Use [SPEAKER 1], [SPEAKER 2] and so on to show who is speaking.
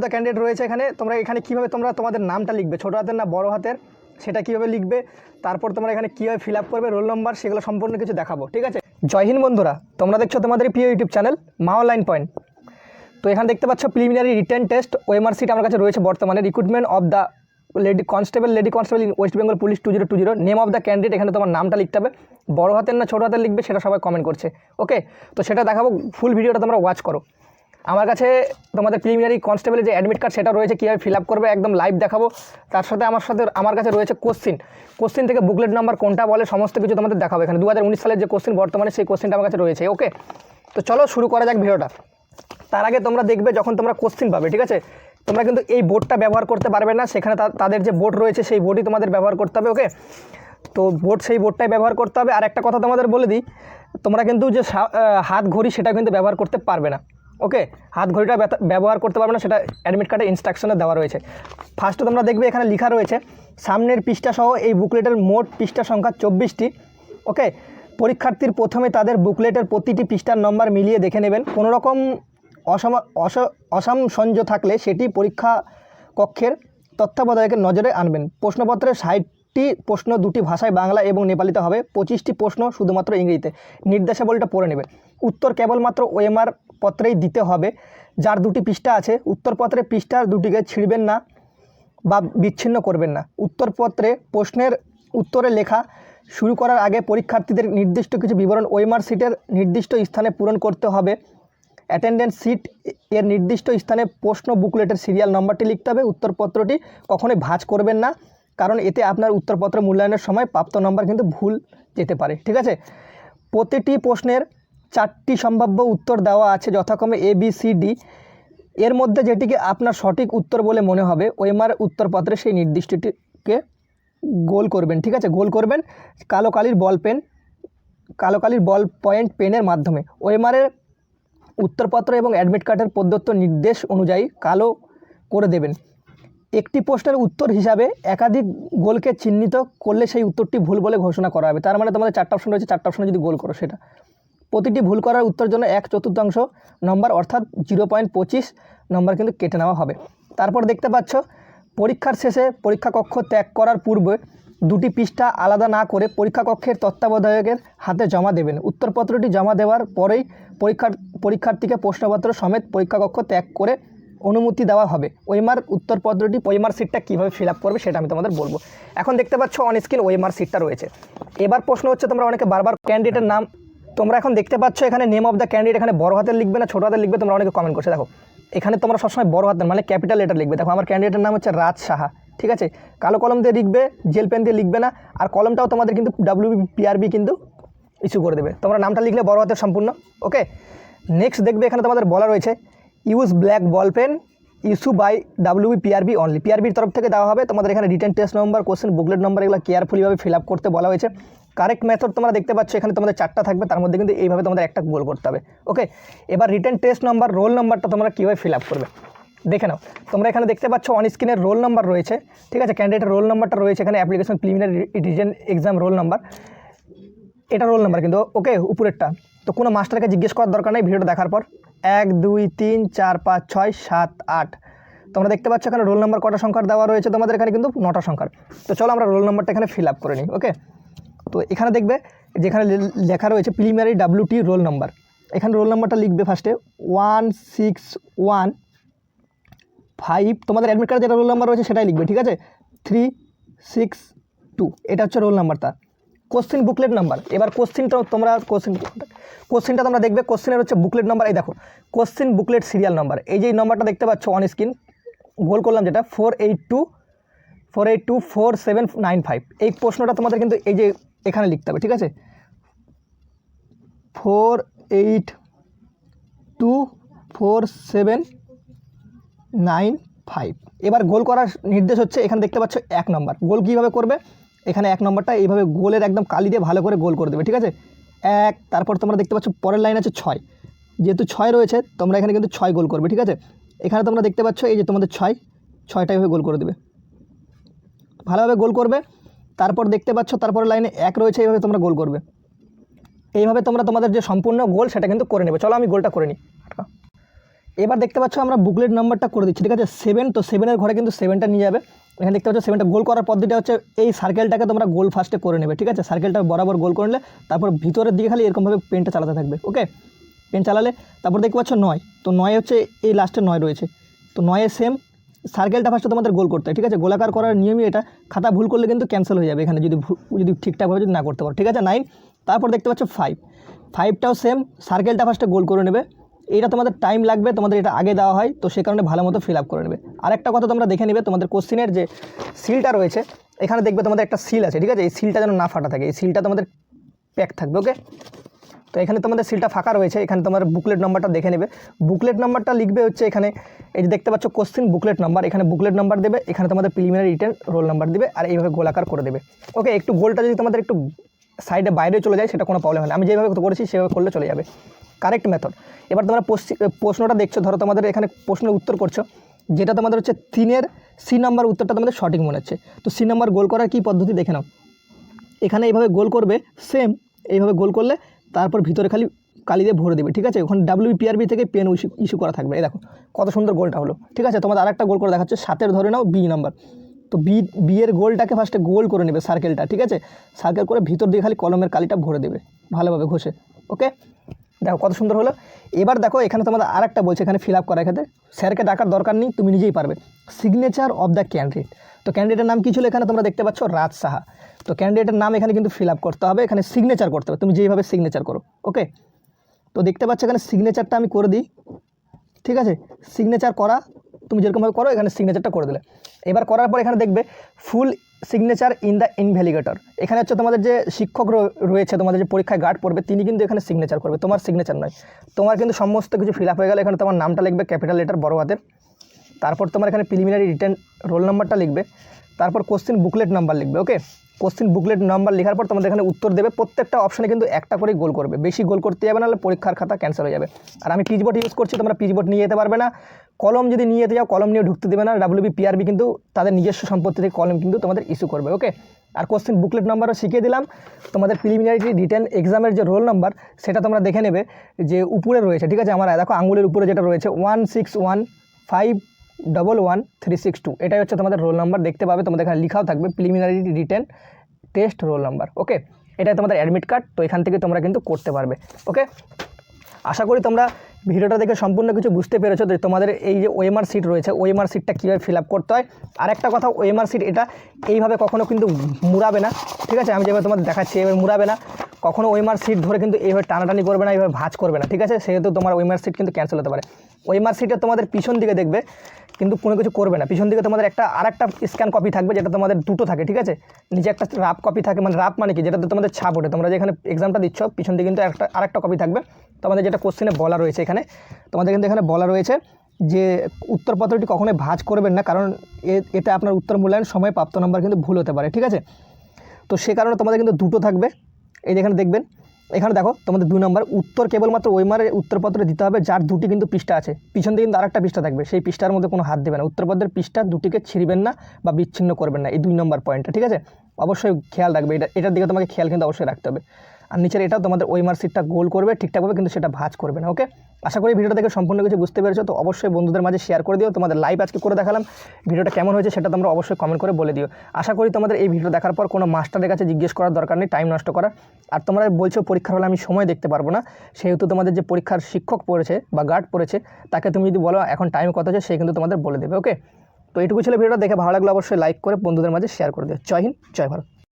[SPEAKER 1] The candidate রয়েছে এখানে, তোমরা এখানে কীভাবে তোমরা তোমাদের নামটা লিখবে? ছোটো হাতের না বড় হাতের? সেটা কীভাবে লিখবে? তারপর তোমরা এখানে কীভাবে ফিল আপ করবে? রোল নম্বর সেগুলো সম্পূর্ণ কিছু দেখাবো, ঠিক আছে? জয় হিন্দ বন্ধুরা, তোমরা দেখছ তোমাদের প্রিয় YouTube channel Maa online point তো এখানে দেখতে পাচ্ছ preliminary written test OMR sheet আমার কাছে রয়েছে বর্তমানে। Recruitment of the lady constable lady constable in West Bengal police two zero two zero name of the candidate এখানে তোমার নামটা লিখতে হবে। বড় হাতের না ছোটো হাতের লিখবে, সেটা সবাই কমেন্ট করছে ওকে তো সেটা দেখাবো ফুল ভিডিওটা তোমরা ওয়াচ করো। আমার কাছে তোমাদের প্রিলিমিনারি কনস্টেবলের যে অ্যাডমিট কার্ড সেটা রয়েছে, কীভাবে ফিল আপ করবে, একদম লাইভ দেখাবো। তার সাথে আমার সাথে, আমার কাছে রয়েছে কোশ্চিন কোশ্চিন থেকে বুকলেট নাম্বার কোনটা বলে, সমস্ত কিছু তোমাদের দেখাবো। এখানে দু হাজার উনিশ সালের যে কোশ্চিন বর্তমানে সেই কোশ্চিনটা আমার কাছে রয়েছে ওকে তো চলো শুরু করা যাক ভিডিওটা। তার আগে তোমরা দেখবে যখন তোমরা কোশ্চিন পাবে, ঠিক আছে? তোমরা কিন্তু এই বোর্ডটা ব্যবহার করতে পারবে না। সেখানে তাদের যে বোর্ড রয়েছে, সেই বোর্ডই তোমাদের ব্যবহার করতে হবে ওকে তো বোর্ড সেই বোর্ডটাই ব্যবহার করতে হবে। আর একটা কথা তোমাদের বলে দিই, তোমরা কিন্তু যে হাত ঘড়ি সেটা কিন্তু ব্যবহার করতে পারবে না। ওকে, হাত ঘড়িটা ব্যবহার করতে পারবে না, সেটা অ্যাডমিট কার্ডে ইনস্ট্রাকশনে দেওয়া রয়েছে। ফার্স্টে তোমরা দেখবে এখানে লেখা রয়েছে, সামনের পৃষ্ঠা সহ এই বুকলেটের মোট পৃষ্ঠা সংখ্যা চব্বিশটি, ওকে? পরীক্ষার্থীর প্রথমে তাদের বুকলেটের প্রতিটি পৃষ্ঠার নম্বর মিলিয়ে দেখে নেবেন। কোনো রকম অসম, অস- অসামঞ্জস্য থাকলে সেটি পরীক্ষা কক্ষের তত্ত্বাবধায়কের নজরে আনবেন। প্রশ্নপত্রের ষাটটি প্রশ্ন দুটি ভাষায় বাংলা এবং নেপালিতে হবে, পঁচিশটি প্রশ্ন শুধুমাত্র ইংরেজিতে। নির্দেশাবলীটা পড়ে নেবে। উত্তর কেবলমাত্র ওএমআর পত্রেই দিতে হবে। যার দুটি পৃষ্ঠা আছে, উত্তরপত্রের পৃষ্ঠার দুটিকে ছিঁড়বেন না বা বিচ্ছিন্ন করবেন না। উত্তরপত্রে প্রশ্নের উত্তরে লেখা, শুরু করার আগে পরীক্ষার্থীদের নির্দিষ্ট কিছু বিবরণ ওয়েমার সিটের নির্দিষ্ট স্থানে পূরণ করতে হবে। অ্যাটেন্ডেন্স সিট এর নির্দিষ্ট স্থানে প্রশ্ন বুকলেটের সিরিয়াল নম্বরটি লিখতে হবে। উত্তরপত্রটি কখনোই ভাঁজ করবেন না, কারণ এতে আপনার উত্তরপত্র মূল্যায়নের সময় প্রাপ্ত নম্বর কিন্তু ভুল যেতে পারে। ঠিক আছে? প্রতিটি প্রশ্নের চারটি সম্ভাব্য উত্তর দেওয়া আছে যথাক্রমে এ বি সি ডি এর মধ্যে যেটিকে আপনার সঠিক উত্তর বলে মনে হবে, ওএমআর উত্তরপত্রে সেই নির্দিষ্টটিকে গোল করবেন, ঠিক আছে? গোল করবেন কালো কালির বল পেন, কালো কালির বল পয়েন্ট পেনের মাধ্যমে। ওয়েমারের উত্তরপত্র এবং অ্যাডমিট কার্ডের প্রদত্ত নির্দেশ অনুযায়ী কালো করে দেবেন। একটি প্রশ্নের উত্তর হিসাবে একাধিক গোলকে চিহ্নিত করলে সেই উত্তরটি ভুল বলে ঘোষণা করা হবে। তার মানে তোমাদের চারটা অপশন রয়েছে, চারটা অপশনে যদি গোল করো সেটা। প্রতিটি ভুল করার উত্তর জন্য এক চতুর্থাংশ নম্বর, অর্থাৎ জিরো পয়েন্ট পঁচিশ নম্বর কিন্তু কেটে নেওয়া হবে। তারপর দেখতে পাচ্ছ, পরীক্ষার শেষে পরীক্ষা কক্ষ ত্যাগ করার পূর্বে দুটি পৃষ্ঠা আলাদা না করে পরীক্ষা কক্ষের তত্ত্বাবধায়কের হাতে জমা দেবেন। উত্তরপত্রটি জমা দেওয়ার পরেই পরীক্ষার পরীক্ষার্থীকে প্রশ্নপত্র সমেত পরীক্ষা কক্ষ ত্যাগ করে অনুমতি দেওয়া হবে। ওয়েমার উত্তরপত্রটি ওয়েমার সিটটা কীভাবে ফিল আপ করবে সেটা আমি তোমাদের বলব। এখন দেখতে পাচ্ছ অন স্ক্রিন ওয়েমার সিটটা রয়েছে। এবার প্রশ্ন হচ্ছে, তোমরা অনেকে বারবার ক্যান্ডিডেটের নাম তোমরা এখন দেখতে পাচ্ছ এখানে নেম অফ দ্য ক্যান্ডিডেট এখানে বড় হাতের লিখবে না, ছোটো হাতের লিখবে, তোমরা অনেকে কমেন্ট করছে। দেখো, এখানে তোমরা সবসময় বড় হাতের মানে ক্যাপিটাল লেটার লিখবে। দেখো, আমার ক্যান্ডিডেটের নাম হচ্ছে রাজ সাহা, ঠিক আছে? কালো কলম দিয়ে লিখবে জেল পেন দিয়ে লিখবে না, আর কলমটাও তোমাদের কিন্তু ডাব্লিউ পিআরবি কিন্তু ইস্যু করে দেবে। তোমরা নামটা লিখলে বড় হাতের সম্পূর্ণ ওকে নেক্সট দেখবে এখানে তোমাদের বলা রয়েছে use black ball pen issue by W PRB only পিআরবির তরফ থেকে দেওয়া হবে। তোমাদের এখানে written test number question booklet number এগুলো কেয়ারফুলিভাবে ফিল আপ করতে বলা হয়েছে। কারেক্ট মেথড তোমরা দেখতে পাচ্ছ, এখানে তোমাদের চারটা থাকবে, তার মধ্যে কিন্তু এইভাবে তোমাদের একটা গোল করতে হবে ওকে এবার রিটার্ন টেস্ট নাম্বার রোল নাম্বারটা তোমরা কীভাবে ফিল আপ করবে? দেখে নাও, তোমরা এখানে দেখতে পাচ্ছ অন স্ক্রিনের রোল নাম্বার রয়েছে, ঠিক আছে? ক্যান্ডিডেটের রোল নাম্বারটা রয়েছে, এখানে application preliminary written exam roll number এটা রোল নাম্বার কিন্তু ওকে উপরেরটা, তো কোনো মাস্টারকে জিজ্ঞেস করার দরকার নেই, ভিডিওটা দেখার পর, এক, দুই, তিন, চার, পাঁচ, ছয়, সাত, আট, তোমরা দেখতে পাচ্ছ এখানে রোল নাম্বার কটা সংখ্যার দেওয়া রয়েছে তোমাদের এখানে কিন্তু নটা সংখ্যার, তো চলো আমরা রোল নাম্বারটা এখানে ফিল আপ করে নিই ওকে তো এখানে দেখবে যেখানে লেখা রয়েছে প্রিলিমিনারি ডাব্লিউটি রোল নাম্বার এখানে রোল নাম্বারটা লিখবে ফার্স্টে ওয়ান সিক্স ওয়ান ফাইভ তোমাদের অ্যাডমিট কার্ডে যেটা রোল নাম্বার রয়েছে সেটাই লিখবে, ঠিক আছে? থ্রি সিক্স টু এটা হচ্ছে রোল নাম্বারটা কোশ্চিন বুকলেট নাম্বার এবার কোশ্চিনটা তোমরা কোশ্চিন কোশ্চিনটা তোমরা দেখবে কোশ্চিনের হচ্ছে বুকলেট নাম্বার এই দেখো কোশ্চিন বুকলেট সিরিয়াল নাম্বার এই যে নাম্বারটা দেখতে পাচ্ছ অন স্ক্রিন গোল করলাম যেটা four eight two four eight two four seven nine five এই প্রশ্নটা তোমাদের কিন্তু এই যে এখানে লিখতে হবে, ঠিক আছে? Four eight two four seven nine five এবার গোল করার নির্দেশ হচ্ছে, এখানে দেখতে পাচ্ছ এক নম্বর। গোল কীভাবে করবে? এখানে এক নম্বরটা এইভাবে গোলের একদম কালি দিয়ে ভালো করে গোল করে দেবে, ঠিক আছে? এক, তারপর তোমরা দেখতে পাচ্ছ পরের লাইন আছে ছয়। যেহেতু ছয় রয়েছে, তোমরা এখানে কিন্তু ছয় গোল করবে, ঠিক আছে? এখানে তোমরা দেখতে পাচ্ছ এই যে তোমাদের ছয়, ছয়টা এভাবে গোল করে দেবে। ভালোভাবে গোল করবে। তারপর দেখতে পাচ্ছ, তারপরে লাইনে এক রয়েছে, এইভাবে তোমরা গোল করবে। এইভাবে তোমরা তোমাদের যে সম্পূর্ণ গোল, সেটা কিন্তু করে নেবে। চলো আমি গোলটা করে নিই। এবার দেখতে পাচ্ছ, আমরা বুকলেট নাম্বারটা করে দিচ্ছি, ঠিক আছে? সেভেন তো সেভেনের ঘরে কিন্তু সেভেনটা নিয়ে যাবে। এখানে দেখতে পাচ্ছ সেভেনটা গোল করার পদ্ধতিটা হচ্ছে, এই সার্কেলটাকে তোমরা গোল ফার্স্টে করে নেবে, ঠিক আছে? সার্কেলটা বরাবর গোল করে নিলে তারপর ভিতরের দিকে খালি এরকমভাবে পেনটা চালাতে থাকবে ওকে পেন চালালে, তারপর দেখতে পাচ্ছ, নয়। তো নয় হচ্ছে, এই লাস্টে নয় রয়েছে। তো নয়ে সেম সার্কেলটা ফার্স্টে তোমাদের গোল করতে হয়। ঠিক আছে? গোলাকার করার নিয়মই এটা। খাতা ভুল করলে কিন্তু ক্যান্সেল হয়ে যাবে এখানে যদি যদি ঠিকঠাকভাবে যদি না করতে পারো। ঠিক আছে নাইন তারপর দেখতে পাচ্ছ ফাইভ ফাইভটাও সেম সার্কেলটা ফার্স্টে গোল করে নেবে। এটা তোমাদের টাইম লাগবে, তোমাদের এটা আগে দেওয়া হয়, তো সে কারণে ভালো মতো ফিল আপ করে নেবে। আরেকটা কথা তোমরা দেখে নেবে, তোমাদের কোশ্চিনের যে সিলটা রয়েছে, এখানে দেখবে তোমাদের একটা সিল আছে, ঠিক আছে? এই সিলটা যেন না ফাটা থাকে, এই সিলটা তোমাদের প্যাক থাকবে ওকে তো এখানে তোমাদের সিলটা ফাঁকা রয়েছে, এখানে তোমার বুকলেট নাম্বারটা দেখে নেবে। বুকলেট নাম্বারটা লিখবে হচ্ছে এখানে, এই যে দেখতে পাচ্ছ কোশ্চিন বুকলেট নাম্বার এখানে বুকলেট নাম্বার দেবে, এখানে তোমাদের প্রিলিমিনারি রিটার্ন রোল নাম্বার দেবে, আর এইভাবে গোলাকার করে দেবে। ওকে একটু গোলটা যদি তোমাদের একটু সাইডে বাইরে চলে যায়, সেটা কোনো প্রবলেম হয় না আমি যেভাবে করেছি, সেভাবে করলে চলে যাবে। কারেক্ট মেথড এবার তোমরা প্রশ্নটা দেখছ, ধরো তোমাদের এখানে প্রশ্নের উত্তর করছ, যেটা তোমাদের হচ্ছে তিনের সি নাম্বার উত্তরটা তোমাদের সঠিক মনে হচ্ছে। তো সি নাম্বার গোল করার কী পদ্ধতি দেখে নাও। এখানে এইভাবে গোল করবে সেম এইভাবে গোল করলে তারপর ভিতরে খালি কালি দিয়ে ভরে দেবে, ঠিক আছে? ওখানে ডাব্লিউপিআরবি থেকে পেন ইস্যু ইস্যু করা থাকবে। এই দেখো, কত সুন্দর গোলটা হলো। ঠিক আছে, তোমাদের আরেকটা গোল করে দেখাচ্ছে। সাতের ধরে নাও বি নাম্বার তো বি বিয়ের গোলটাকে ফার্স্টে গোল করে নেবে সার্কেলটা ঠিক আছে? সার্কেল করে ভিতর দিয়ে খালি কলমের কালিটা ভরে দেবে, ভালোভাবে ঘষে ওকে দেখো কত সুন্দর হলো। এবার দেখো, এখানে তোমাদের আরেকটা বলছে, এখানে ফিল আপ করা এখানে স্যারকে ডাকার দরকার নেই, তুমি নিজেই পারবে। সিগনেচার অফ দ্য ক্যান্ডিডেট তো ক্যান্ডিডেটের নাম কী ছিল এখানে তোমরা দেখতে পাচ্ছ? রাজ সাহা। তো ক্যান্ডিডেটের নাম এখানে কিন্তু ফিল আপ করতে হবে, এখানে সিগনেচার করতে হবে। তুমি যেইভাবে সিগনেচার করো ওকে তো দেখতে পাচ্ছ এখানে সিগনেচারটা আমি করে দিই, ঠিক আছে? সিগনেচার করা, তুমি যেরকমভাবে করো, এখানে সিগনেচারটা করে দিলে। এবার করার পর এখানে দেখবে full signature in the invigilator এখানে হচ্ছে তোমাদের যে শিক্ষক রয়ে- রয়েছে, তোমাদের যে পরীক্ষায় গার্ড পড়বে, তিনি কিন্তু এখানে সিগনেচার করবে। তোমার সিগনেচার নয়। তোমার কিন্তু সমস্ত কিছু ফিল আপ হয়ে গেলে। এখানে তোমার নামটা লিখবে ক্যাপিটাল লেটার বড় হাতের। তারপর তোমার এখানে প্রিলিমিনারি রিটার্ন রোল নাম্বারটা লিখবে। তারপর কোশ্চেন বুকলেট নাম্বার লিখবে ওকে কোশ্চেন বুকলেট নাম্বার লেখার পর তোমাদের এখানে উত্তর দেবে। প্রত্যেকটা অপশানে কিন্তু একটা করেই গোল করবে। বেশি গোল করতে যাবে নাহলে পরীক্ষার খাতা ক্যান্সেল হয়ে যাবে। আর আমি পিচবোর্ড ইউজ করছি, তোমরা পিচবোর্ড নিয়ে যেতে পারবে না। কলম যদি নিয়ে যেতে যাও, কলম নিয়ে ঢুকতে দেবে না। ডাব্লিউবি পিআরবি কিন্তু তাদের নিজস্ব সম্পত্তি থেকে কলম কিন্তু তোমাদের ইস্যু করবে ওকে আর কোশ্চেন বুকলেট নাম্বারও শিখিয়ে দিলাম। তোমাদের প্রিলিমিনারি রিটার্ন এক্সামের যে রোল নাম্বার সেটা তোমরা দেখে নেবে। যে উপরে রয়েছে, ঠিক আছে? আমার, দেখো আঙুলের উপরে যেটা রয়েছে one six one five double one three six two এটাই হচ্ছে তোমাদের রোল নাম্বার দেখতে পাবে, তোমাদের এখানে লেখাও থাকবে preliminary written test roll number okay এটাই তোমাদের অ্যাডমিট কার্ড তো এখান থেকে তোমরা কিন্তু করতে পারবে ওকে আশা করি তোমরা ভিডিওটা দেখে সম্পূর্ণ কিছু বুঝতে পেরেছ যে তোমাদের এই যে ওএমআর সিট রয়েছে ওএমআর সিটটা কীভাবে ফিল আপ করতে হয়। আর একটা কথা ওএমআর সিট এটা এইভাবে কখনো কিন্তু মুড়াবে না, ঠিক আছে? আমি যেভাবে তোমাদের দেখাচ্ছি এবার মুড়াবে না। কখনো ওএমআর সিট ধরে কিন্তু এইভাবে টানাটানি করবে না, এইভাবে ভাঁজ করবে না, ঠিক আছে? সেহেতু তোমার ওএমআর সিট কিন্তু ক্যান্সেল হতে পারে। ওএমআর সিটে তোমাদের পিছন দিকে দেখবে, কিন্তু কোনো কিছু করবে না। পিছন দিকে তোমাদের একটা আর একটা স্ক্যান কপি থাকবে, যেটা তোমাদের দুটো থাকে, ঠিক আছে? নিচে একটা রাফ কপি থাকে মানে রাফ মানে কি? যেটাতে তোমাদের ছাপ ওঠে। তোমরা যেখানে এক্সামটা দিচ্ছ, পিছন দিকে কিন্তু একটা আর একটা কপি থাকবে। তোমাদের যেটা কোশ্চেনে বলা রয়েছে এখানে, তোমাদের কিন্তু এখানে বলা রয়েছে যে উত্তরপত্রটি কখনোই ভাঁজ করবেন না, কারণ এতে আপনার উত্তর মূল্যায়ন সময় প্রাপ্ত নম্বর কিন্তু ভুল হতে পারে, ঠিক আছে? তো সে কারণে তোমাদের কিন্তু দুটো থাকবে। এই যেখানে দেখবেন, এখানে দেখো তোমাদের দুই নম্বর, উত্তর কেবলমাত্র ওইমারের উত্তরপত্রে দিতে হবে, যার দুটি কিন্তু পৃষ্ঠা আছে। পিছন দিকে কিন্তু আরেকটা পৃষ্ঠা থাকবে, সেই পৃষ্ঠার মধ্যে কোনো হাত দেবে না। উত্তরপত্রের পৃষ্ঠা দুটিকে ছিঁড়বেন না বা বিচ্ছিন্ন করবেন না, এই দুই নম্বর পয়েন্টটা ঠিক আছে? অবশ্যই খেয়াল রাখবে, এটা, এটার দিকে তোমাকে খেয়াল কিন্তু অবশ্যই রাখতে হবে। আর নিচের এটা তোমাদের ওয়েমার সিটটা গোল করবে, ঠিকঠাকভাবে কিন্তু সেটা ভাজ করবে না ওকে আশা করি ভিডিওটা দেখে সম্পূর্ণ কিছু বুঝতে পেরেছ, তো অবশ্যই বন্ধুদের মাঝে শেয়ার করে দিও, তোমাদের লাইভ আজকে করে দেখালাম, ভিডিওটা কেমন হয়েছে সেটা তোমরা অবশ্যই কমেন্ট করে বলে দিও। আশা করি তোমাদের এই ভিডিও দেখার পর কোনো মাস্টারের কাছে জিজ্ঞেস করার দরকার নেই টাইম নষ্ট করার। আর তোমরা বলছো পরীক্ষার হলে আমি সময় দেখতে পারব না, সেহেতু তোমাদের যে পরীক্ষার শিক্ষক পড়েছে বা গার্ড পড়েছে, তাকে তুমি যদি বলো এখন টাইম কত আছে সে কিন্তু তোমাদের বলে দেবে ওকে তো এইটুকু ছিল ভিডিওটা, দেখে ভালো লাগল অবশ্যই লাইক করে বন্ধুদের মাঝে শেয়ার করে দিও। জয় হিন্দ, জয় ভারত।